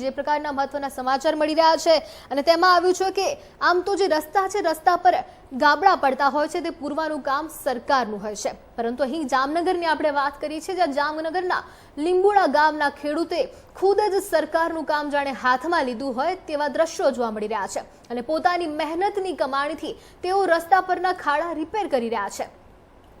જે પ્રકારના મહત્વના સમાચાર મળી રહ્યા છે અને તેમાં આવ્યું છે કે આમ તો જે રસ્તા છે, રસ્તા પર ગાબડા પડતા હોય છે, તે પૂરવાનું કામ સરકારનું હોય છે. પરંતુ અહીં જામનગરની આપણે વાત કરીએ છીએ, જ્યાં જામનગરના લીંબુડા ગામના ખેડૂતે ખુદ જ સરકારનું કામ જાણે હાથમાં લીધું હોય તેવા દ્રશ્યો જોવા મળી રહ્યા છે. અને પોતાની મહેનતની કમાણીથી તેઓ રસ્તા પરના ખાડા રિપેર કરી રહ્યા છે.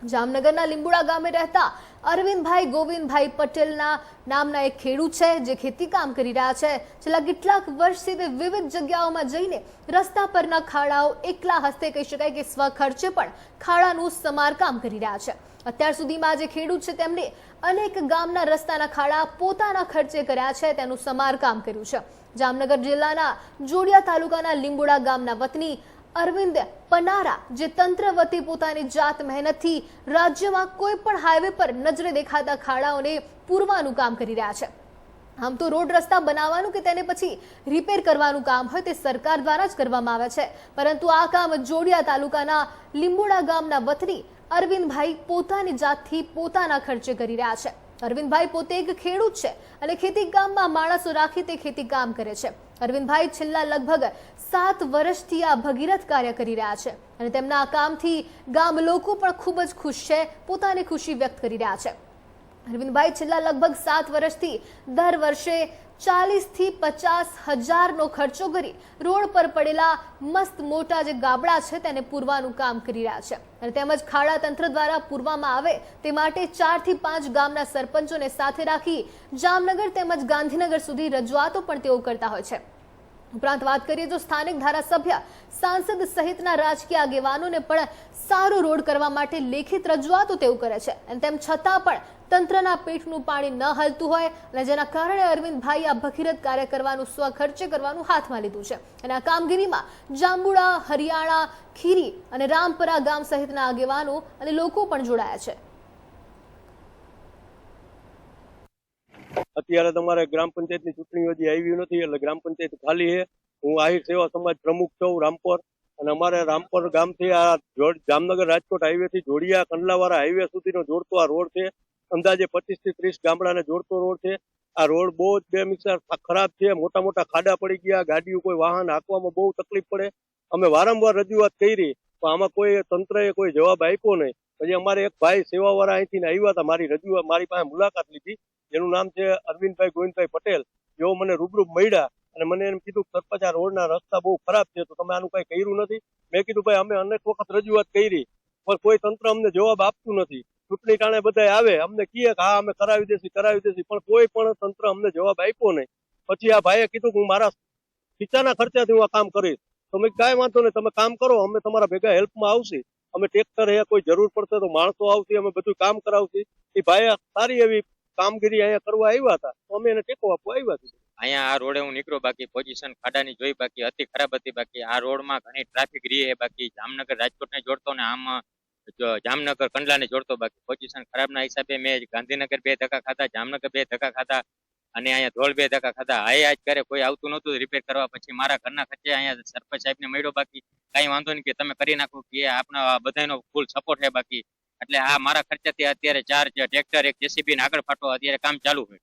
જામનગરના લીંબુડા ગામે રહેતા અરવિંદભાઈ ગોવિંદભાઈ પટેલના નામના એક ખેડૂત છે જે ખેતી કામ કરી રહ્યા છે. છેલ્લા કેટલાક વર્ષથી તે વિવિધ જગ્યાઓમાં જઈને રસ્તા પરના ખાડાઓ એકલા હસ્તે કહી શકાય કે સ્વખર્ચે પણ ખાડાનું સમારકામ કરી રહ્યા છે. અત્યાર સુધીમાં જે ખેડૂત છે તેમણે અનેક ગામના રસ્તાના ખાડા પોતાના ખર્ચે કર્યા છે, તેનું સમારકામ કર્યું છે. જામનગર જિલ્લાના જોડિયા તાલુકાના લીંબુડા ગામના વતની અરવિંદ પનારા, જે તંત્ર વતી પોતાની જાત મહેનતથી રાજ્યમાં કોઈ પણ હાઈવે પર નજરે દેખાતા ખાડાઓને પૂરવાનું કામ કરી રહ્યા છે. આમ તો રોડ રસ્તા બનાવવાનું કે તેને પછી રિપેર કરવાનું કામ હોય તે સરકાર દ્વારા જ કરવામાં આવે છે. પરંતુ આ કામ જોડિયા તાલુકાના લીંબોડા ગામના વતની અરવિંદભાઈ પોતાની જાતથી પોતાના ખર્ચે કરી રહ્યા છે. અરવિંદભાઈ પોતે એક ખેડૂત છે અને ખેતી કામમાં માણસો રાખી તે ખેતી કામ કરે છે. અરવિંદભાઈ છેલ્લા લગભગ સાત વર્ષથી આ ભગીરથ કાર્ય કરી રહ્યા છે અને તેમના આ કામથી ગામ લોકો પણ ખૂબ જ ખુશ છે, પોતાની ખુશી વ્યક્ત કરી રહ્યા છે. અરવિંદભાઈ છેલ્લા લગભગ સાત વર્ષથી દર વર્ષે ચાલીસથી પચાસ હજારનો ખર્ચો કરી રોડ પર પડેલા મસ્ત મોટા જે ગાબડા છે તેને પૂરવાનું કામ કરી રહ્યા છે. અને તેમજ ખાડા તંત્ર દ્વારા પૂરવામાં આવે તે માટે ચારથી પાંચ ગામના સરપંચોને સાથે રાખી જામનગર તેમજ ગાંધીનગર સુધી રજૂઆતો પણ તેઓ કરતા હોય છે. ઉપરાંત વાત કરીએ તો સ્થાનિક ધારાસભ્ય, સાંસદ સહિતના રાજકીય આગેવાનોને પણ સારો રોડ કરવા માટે લેખિત રજૂઆતો તેઓ કરે છે. અને તેમ છતાં પણ તંત્રના પેટનું પાણી ન હલતું હોય અને જેના કારણે અરવિંદભાઈ આ ભગીરથ કાર્ય કરવાનું, સ્વખર્ચે કરવાનું હાથમાં લીધું છે. અને આ કામગીરીમાં જાંબુડા, હરિયાણા, ખીરી અને રામપરા ગામ સહિતના આગેવાનો અને લોકો પણ જોડાયા છે. અત્યારે તમારે ગ્રામ પંચાયતની ચૂંટણી હજી આવી નથી, એટલે ગ્રામ પંચાયત ખાલી છે. હું આહિર સેવા સમાજ પ્રમુખ છું, રામપર. અને અમારે રામપર ગામથી આ જામનગર રાજકોટ હાઈવે થી જોડિયા, કંડલાવાળા હાઈવે સુધીનો જોડતો આ રોડ છે. અંદાજે પચીસથી ત્રીસ ગામડાને જોડતો રોડ છે. આ રોડ બહુ જ બેમિસાર ખરાબ છે. મોટા મોટા ખાડા પડી ગયા. ગાડીઓ કોઈ વાહન હાંકવામાં બહુ તકલીફ પડે. અમે વારંવાર રજૂઆત કરી. પણ આમાં કોઈ તંત્રએ કોઈ જવાબ આપ્યો નહીં. પછી અમારે એક ભાઈ સેવાવાળા અહીંથી આવ્યા હતા. મારી રજૂઆત, મારી પાસે મુલાકાત લીધી. જેનું નામ છે અરવિંદભાઈ ગોવિંદભાઈ પટેલ. જેઓ મને રૂબરૂ મળ્યા અને મને એમ કીધું સરપંચ, આ રોડના રસ્તા બહુ ખરાબ છે, તો તમે આનું કઈ કર્યું નથી. મેં કીધું, ભાઈ, અમે અનેક વખત રજૂઆત કરી, પણ કોઈ તંત્ર અમને જવાબ આપતું નથી. ચૂંટણી ટાણે બધા આવે, અમને કહીએ કે હા, અમે કરાવી દેશું કરાવી દેશું, પણ કોઈ પણ તંત્ર અમને જવાબ આપ્યો નહીં. પછી આ ભાઈએ કીધું કે હું મારા ખીચાના ખર્ચાથી હું આ કામ કરીશ. તો મેં કાંઈ વાંધો નહીં, તમે કામ કરો, અમે તમારા ભેગા હેલ્પમાં આવશે. અમે ટ્રેક્ટર હે કોઈ જરૂર પડશે તો માણસો આવશે, અમે બધું કામ કરાવશે. એ ભાઈ સારી એવી કામગીરી અહીંયા કરવા આવ્યા હતા, તો અમે એને ટેકો આપવા આવ્યા હતા અહીંયા આ રોડે હું નીકળ્યો, બાકી પોઝિશન ખાડાની જોઈ, બાકી અતિ ખરાબ હતી, બાકી આ રોડમાં ઘણી ટ્રાફિક રહી બાકી જામનગર રાજકોટને જોડતો ને આમ જામનગર, કંડલાને જોડતો બાકી પોઝિશન ખરાબના હિસાબે મેં ગાંધીનગર બે ધક્કા ખાતા જામનગર બે ધક્કા ખાતા અને અહીંયા ધોળ બે ધક્કા ખાતા હાય, આજ કરે કોઈ આવતું નહોતું રિપેર કરવા પછી મારા ઘરના ખર્ચે અહીંયા સરપંચ સાહેબને મળ્યો બાકી. કાંઈ વાંધો નહીં કે તમે કરી નાખો કે આપણા બધાનો ફૂલ સપોર્ટ છે બાકી. એટલે આ મારા ખર્ચાથી અત્યારે ચાર ટ્રેક્ટર એક જેસીબી આગળ ફાટો, અત્યારે કામ ચાલુ છે.